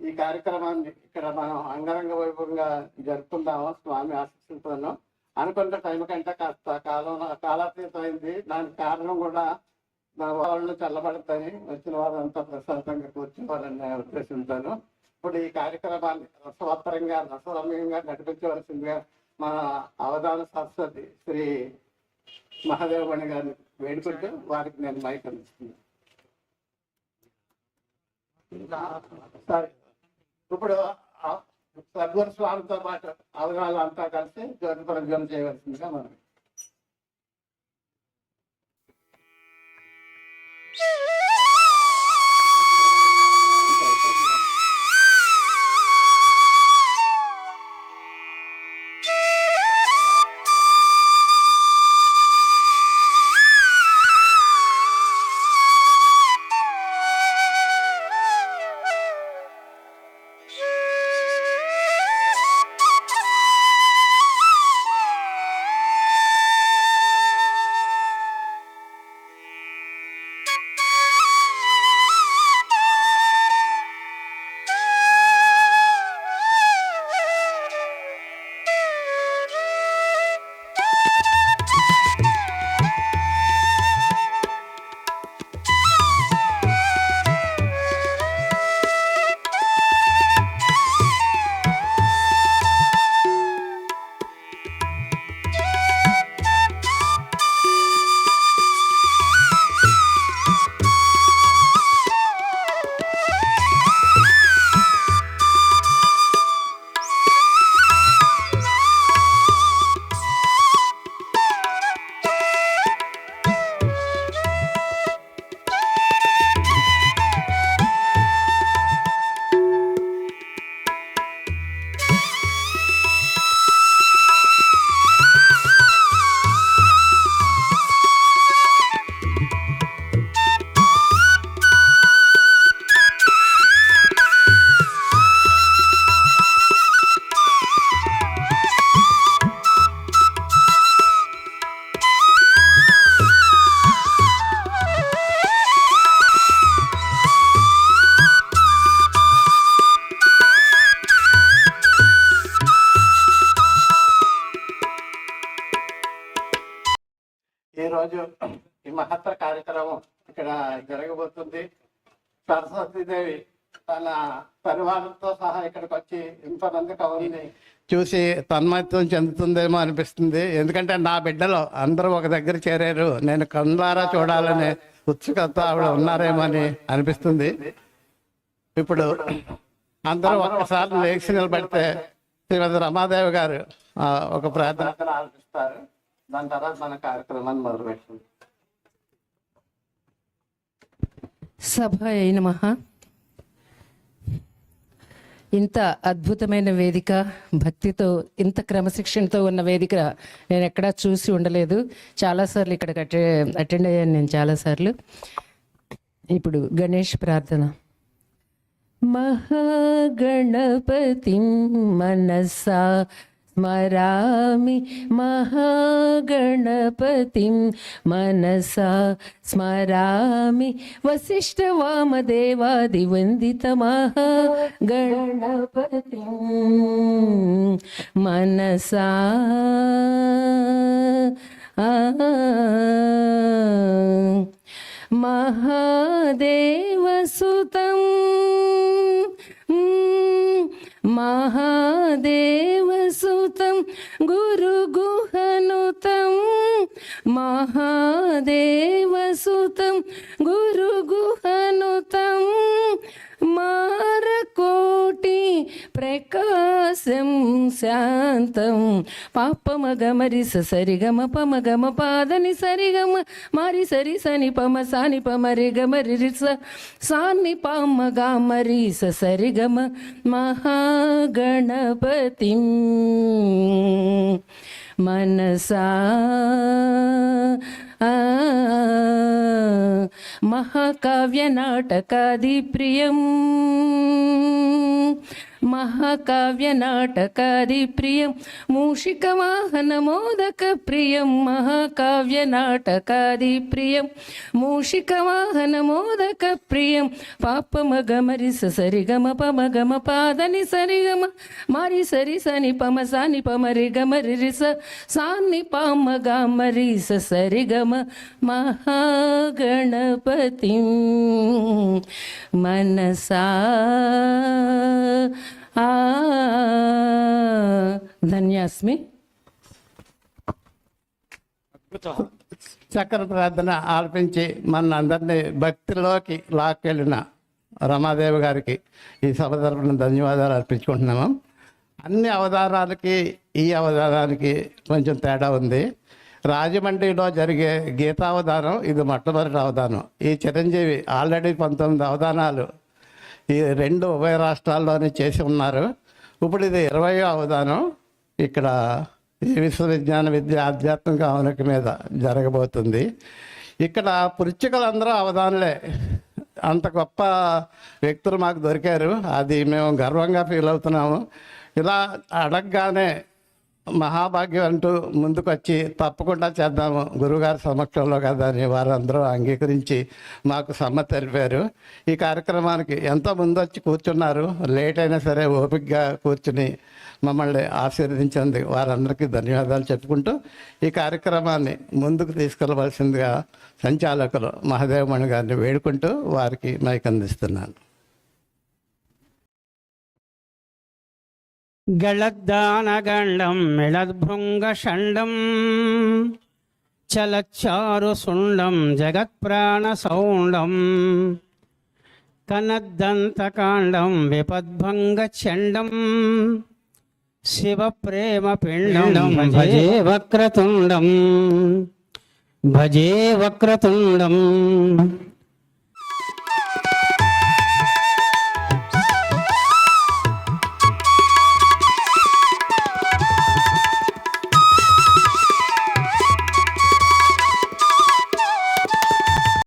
ఈ కార్యక్రమాన్ని ఇక్కడ మనం అంగరంగ వైభవంగా జరుపుకుందాము. స్వామి ఆశీస్సులతోనూ. అనుకున్న టైం కంటే కాస్త కాలం కాలాతీతమైంది. దానికి కారణం కూడా మన వాళ్ళు చల్లబడతాయి. వచ్చిన వారంతా ప్రశాంతంగా కూర్చోవాలనే ఉద్దేశంతోను. ఇప్పుడు ఈ కార్యక్రమాన్ని రసవత్తరంగా రసరమ్యంగా నడిపించవలసిందిగా మన అవధాన సరస్వతి శ్రీ మహాదేవమణి గారిని వేడుకుంటూ వారికి నేను మైక్ అందిస్తున్నాను. సరే ఇప్పుడు సద్గురు స్వామితో పాటు అవగాహన అంతా కలిసి జ్యోతి ప్రజ్వలన చేయవలసిందిగా మనం ఈరోజు రోజు ఈ మహత్తర కార్యక్రమం ఇక్కడ జరగబోతుంది. సరస్వతీదేవి తన పరివారంతో సహా ఇక్కడికి వచ్చి ఇంతమంది కవుల్ని చూసి తన్మయత్వం చెందుతుందేమో అనిపిస్తుంది. ఎందుకంటే నా బిడ్డలు అందరూ ఒక దగ్గర చేరారు. నేను కండ్లారా చూడాలనే ఉత్సుకత ఆవిడ ఉన్నారేమో అని అనిపిస్తుంది. ఇప్పుడు అందరూ ఒక్కసారి లేచి నిలబడితే శ్రీమతి రమాదేవి గారు ఒక ప్రార్థన ఆలోచిస్తారు దాని తర్వాత మన కార్యక్రమాన్ని మొదలు పెట్టండి సభ అయిన మహా. ఇంత అద్భుతమైన వేదిక భక్తితో ఇంత క్రమశిక్షణతో ఉన్న వేదిక నేను ఎక్కడా చూసి ఉండలేదు. చాలాసార్లు ఇక్కడికి అటె అటెండ్ అయ్యాను నేను చాలాసార్లు ఇప్పుడు గణేష్ ప్రార్థన. మహాగణపతి మనసా स्मरामि महागणपतिं मनसा स्मरामि वसिष्ठवामदेवादिवन्दितमः गणपतिं मनसा महादेवसुतं महादेव गुरुगुहनुतं महादेवसुतं गुरुगुहनुतं मारकोटि प्रका ప్రకాశం శాంతం పాపమగమరి సరిగమ పమగమ పాదని సరిగమ మరి సరి సని పమ సాని పమరి గమరి రిస సాని పామ గామరి సరిగమ మహాగణపతి మనసా ఆ, महाकाव्यनाटकादिप्रियं मूषिकवाहनमोदकप्रियं महाकाव्यनाटकादिप्रियं मूषिकवाहनमोदकप्रियं पापमगमरि सरिगमपमगम पादनि सरिगम मारि सरि सनि पम सानि पमरि गमरि रिस सानि पाम गामरि स सरिगम महागणपतिं मनसा ధన్యాస్మి. చక్ర ప్రార్థన ఆర్పించి మన అందరినీ భక్తిలోకి లాక్కెళ్ళిన రమాదేవి గారికి ఈ సభ తరపున ధన్యవాదాలు అర్పించుకుంటున్నాము. అన్ని అవతారాలకి ఈ అవతారానికి కొంచెం తేడా ఉంది. రాజమండ్రిలో జరిగే గీతావధానం ఇది మొట్టమొదటి అవధానం ఈ చిరంజీవి ఆల్రెడీ పంతొమ్మిది అవధానాలు ఈ రెండు ఉభయ రాష్ట్రాల్లోనే చేసి ఉన్నారు. ఇప్పుడు ఇది ఇరవై అవధానం. ఇక్కడ ఈ విశ్వవిజ్ఞాన విద్య ఆధ్యాత్మిక ఆవనక మీద జరగబోతుంది. ఇక్కడ పురుచికలందరూ అవధానులే. అంత గొప్ప వ్యక్తులు మాకు దొరికారు. అది మేము గర్వంగా ఫీల్ అవుతున్నాము. ఇలా అడగగానే మహాభాగ్యం అంటూ ముందుకొచ్చి తప్పకుండా చేద్దాము. గురువుగారి సమక్షంలో కదా అని వారందరూ అంగీకరించి మాకు సమ్మతి తెలిపారు. ఈ కార్యక్రమానికి ఎంతో ముందు వచ్చి కూర్చున్నారు లేట్ అయినా సరే ఓపికగా కూర్చుని మమ్మల్ని ఆశీర్వదించింది వారందరికీ ధన్యవాదాలు చెప్పుకుంటూ ఈ కార్యక్రమాన్ని ముందుకు తీసుకెళ్ళవలసిందిగా సంచాలకులు మహదేవమణి గారిని వేడుకుంటూ వారికి మైక్ అందిస్తున్నాను గళద్దానగండం మిళద్భృంగషండం చలచ్చారుసుండం జగత్ప్రాణసౌండం కనద్దంతకాండం విపద్భంగచండం శివప్రేమపిండం భజే వక్రతుండం భజే వక్రతుండం.